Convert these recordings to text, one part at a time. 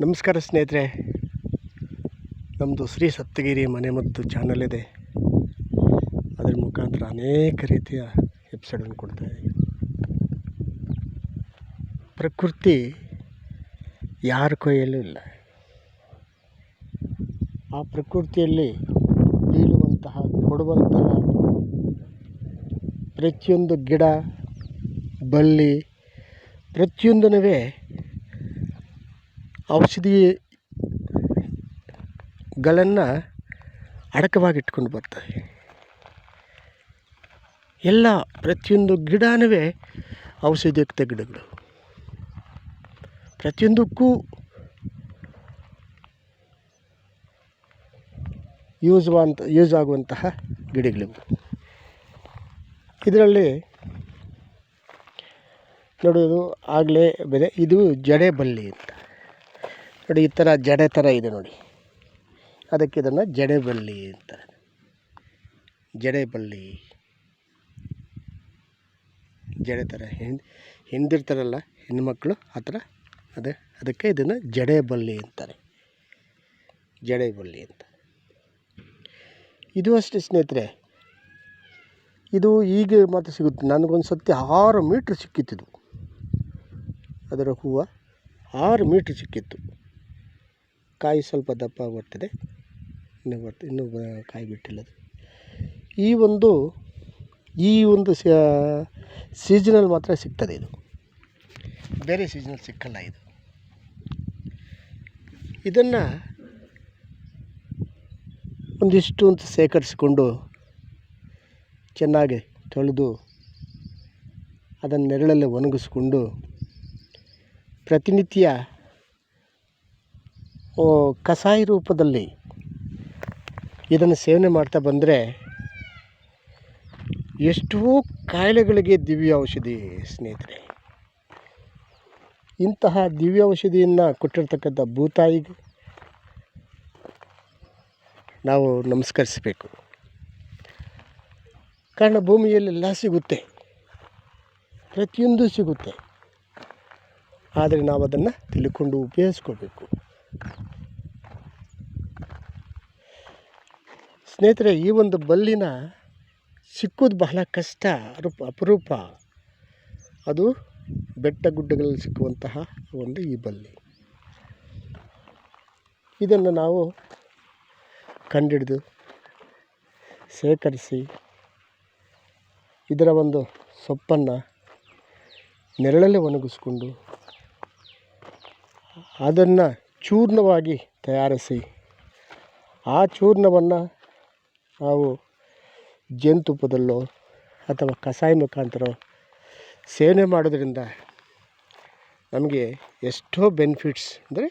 ನಮಸ್ಕಾರ ಸ್ನೇಹಿತರೆ. ನಮ್ಮದು ಶ್ರೀ ಸಪ್ತಗಿರಿ ಮನೆಮದ್ದು ಚಾನಲ್ ಇದೆ. ಅದರ ಮುಖಾಂತರ ಅನೇಕ ರೀತಿಯ ಎಪಿಸೋಡನ್ನು ಕೊಡ್ತಾ ಇದ್ದೀವಿ. ಪ್ರಕೃತಿ ಯಾರ ಕೈಯಲ್ಲೂ ಇಲ್ಲ. ಆ ಪ್ರಕೃತಿಯಲ್ಲಿ ಬೀಳುವಂತಹ, ಕೊಡುವಂತಹ ಪ್ರತಿಯೊಂದು ಗಿಡ, ಬಳ್ಳಿ ಪ್ರತಿಯೊಂದೂ ಔಷಧಿಗಳನ್ನು ಅಡಕವಾಗಿ ಇಟ್ಕೊಂಡು ಬರ್ತವೆ ಎಲ್ಲ ಪ್ರತಿಯೊಂದು ಗಿಡನೂ ಔಷಧಿಯುಕ್ತ ಗಿಡಗಳು. ಪ್ರತಿಯೊಂದಕ್ಕೂ ಯೂಸ್ ಅಂತ ಯೂಸ್ ಆಗುವಂತಹ ಗಿಡಗಳಿವು. ಇದರಲ್ಲಿ ನೋಡೋದು ಆಗಲೇ ಬೆಲೆ, ಇದು ಜಡೆ ಬಳ್ಳಿ ಅಂತ. ನೋಡಿ, ಈ ಥರ ಜಡೆ ಥರ ಇದೆ ನೋಡಿ. ಅದಕ್ಕೆ ಇದನ್ನು ಜಡೆ ಬಳ್ಳಿ ಅಂತಾರೆ. ಜಡೆ ಬಳ್ಳಿ. ಜಡೆ ಥರ ಹೆಣ್ ಹಿಂದಿರ್ತಾರಲ್ಲ ಹೆಣ್ಮಕ್ಳು ಆ ಥರ ಅದೇ, ಅದಕ್ಕೆ ಇದನ್ನು ಜಡೆ ಬಳ್ಳಿ ಅಂತಾರೆ. ಜಡೆ ಬಳ್ಳಿ ಅಂತ. ಇದು ಅಷ್ಟೇ ಸ್ನೇಹಿತರೆ. ಇದು ಈಗ ಮಾತ್ರ ಸಿಗುತ್ತೆ. ನನಗೊಂದು ಸತಿ ಆರು ಮೀಟ್ರ್ ಸಿಕ್ಕಿತ್ತು ಇದು. ಅದರ ಹೂವು ಆರು ಮೀಟ್ರ್ ಸಿಕ್ಕಿತ್ತು. ಕಾಯಿ ಸ್ವಲ್ಪ ದಪ್ಪ ಬರ್ತದೆ ಇನ್ನೂ ಬರ್ತ, ಇನ್ನೂ ಕಾಯಿ ಬಿಟ್ಟಿಲ್ಲ ಅದು. ಈ ಒಂದು ಈ ಒಂದು ಸೀಸನಲ್ಲಿ ಮಾತ್ರ ಸಿಗ್ತದೆ ಇದು. ಬೇರೆ ಸೀಸನಲ್ಲಿ ಸಿಕ್ಕಲ್ಲ ಇದು. ಇದನ್ನು ಒಂದಿಷ್ಟು ಅಂತ ಶೇಖರಿಸಿಕೊಂಡು ಚೆನ್ನಾಗಿ ತೊಳೆದು ಅದನ್ನು ನೆರಳಲ್ಲಿ ಒಣಗಿಸ್ಕೊಂಡು ಪ್ರತಿನಿತ್ಯ ಕಷಾಯ ರೂಪದಲ್ಲಿ ಇದನ್ನು ಸೇವನೆ ಮಾಡ್ತಾ ಬಂದರೆ ಎಷ್ಟೋ ಕಾಯಿಲೆಗಳಿಗೆ ದಿವ್ಯ ಔಷಧಿ ಸ್ನೇಹಿತರೆ. ಇಂತಹ ದಿವ್ಯ ಔಷಧಿಯನ್ನು ಕೊಟ್ಟಿರ್ತಕ್ಕಂಥ ಭೂತಾಯಿಗೆ ನಾವು ನಮಸ್ಕರಿಸಬೇಕು. ಕಾರಣ ಭೂಮಿಯಲ್ಲೆಲ್ಲ ಸಿಗುತ್ತೆ. ಪ್ರತಿಯೊಂದು ಸಿಗುತ್ತೆ. ಆದರೆ ನಾವು ಅದನ್ನು ತಿಳ್ಕೊಂಡು ಉಪಯೋಗಿಸ್ಕೋಬೇಕು ಸ್ನೇಹಿತರೆ, ಈ ಒಂದು ಬಲ್ಲಿನ ಸಿಕ್ಕೋದು ಬಹಳ ಕಷ್ಟ, ಅರೂಪ, ಅಪರೂಪ. ಅದು ಬೆಟ್ಟ ಗುಡ್ಡಗಳಲ್ಲಿ ಸಿಕ್ಕುವಂತಹ ಒಂದು ಈ ಬಲ್ಲಿ. ಇದನ್ನು ನಾವು ಕಂಡಿಡಿದು ಶೇಖರಿಸಿ ಇದರ ಒಂದು ಸೊಪ್ಪನ್ನು ನೆರಳಲ್ಲಿ ಒಣಗಿಸ್ಕೊಂಡು ಅದನ್ನು ಚೂರ್ಣವಾಗಿ ತಯಾರಿಸಿ, ಆ ಚೂರ್ಣವನ್ನು ನಾವು ಜೇನುತುಪ್ಪದಲ್ಲೋ ಅಥವಾ ಕಷಾಯ ಮುಖಾಂತರ ಸೇವನೆ ಮಾಡೋದ್ರಿಂದ ನಮಗೆ ಎಷ್ಟೋ ಬೆನಿಫಿಟ್ಸ್ ಅಂದರೆ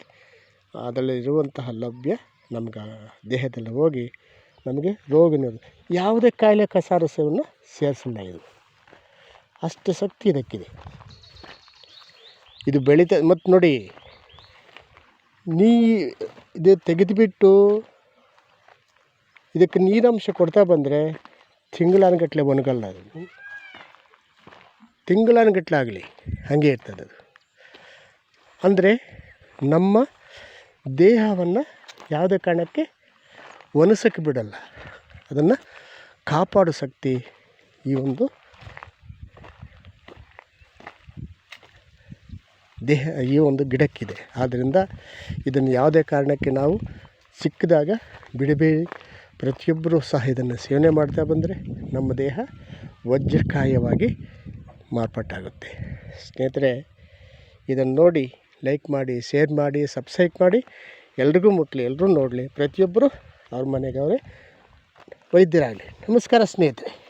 ಅದರಲ್ಲಿರುವಂತಹ ಲಭ್ಯ ನಮ್ಗೆ ದೇಹದಲ್ಲಿ ಹೋಗಿ ನಮಗೆ ರೋಗ ನಿರೋಧ ಯಾವುದೇ ಕಾಯಿಲೆ ಕಸಾರಸವನ್ನು ಸೇರಿಸಲ್ಲ ಇದು. ಅಷ್ಟು ಶಕ್ತಿ ಇದಕ್ಕಿದೆ. ಇದು ಬೆಳೀತಾ ಮತ್ತು ನೋಡಿ, ನೀ ಇದು ತೆಗೆದುಬಿಟ್ಟು ಇದಕ್ಕೆ ನೀರಂಶ ಕೊಡ್ತಾ ಬಂದರೆ ತಿಂಗಳಾನುಗಟ್ಲೆ ಒಣಗಲ್ಲ ಅದು. ತಿಂಗಳಾನುಗಟ್ಲೆ ಆಗಲಿ ಹಾಗೆ ಇರ್ತದೆ ಅದು. ಅಂದರೆ ನಮ್ಮ ದೇಹವನ್ನು ಯಾವುದೇ ಕಾರಣಕ್ಕೆ ಒಣಸಕ್ಕೆ ಬಿಡಲ್ಲ. ಅದನ್ನು ಕಾಪಾಡೋ ಶಕ್ತಿ ಈ ಒಂದು ದೇಹ, ಈ ಒಂದು ಗಿಡಕ್ಕಿದೆ. ಆದ್ದರಿಂದ ಇದನ್ನು ಯಾವುದೇ ಕಾರಣಕ್ಕೆ ನಾವು ಸಿಕ್ಕಿದಾಗ ಬಿಡಬೇಡಿ. ಪ್ರತಿಯೊಬ್ಬರೂ ಸಹ ಇದನ್ನು ಸೇವನೆ ಮಾಡ್ತಾ ಬಂದರೆ ನಮ್ಮ ದೇಹ ವಜ್ರಕಾಯವಾಗಿ ಮಾರ್ಪಾಟಾಗುತ್ತೆ. ಸ್ನೇಹಿತರೆ, ಇದನ್ನು ನೋಡಿ, ಲೈಕ್ ಮಾಡಿ, ಶೇರ್ ಮಾಡಿ, ಸಬ್ಸ್ಕ್ರೈಬ್ ಮಾಡಿ, ಎಲ್ರಿಗೂ ಮುಟ್ಲಿ ಎಲ್ಲರೂ ನೋಡಲಿ. ಪ್ರತಿಯೊಬ್ಬರು ಅವ್ರ ಮನೆಗೆ ಅವರೇ ವೈದ್ಯರಾಗಲಿ. ನಮಸ್ಕಾರ ಸ್ನೇಹಿತರೆ.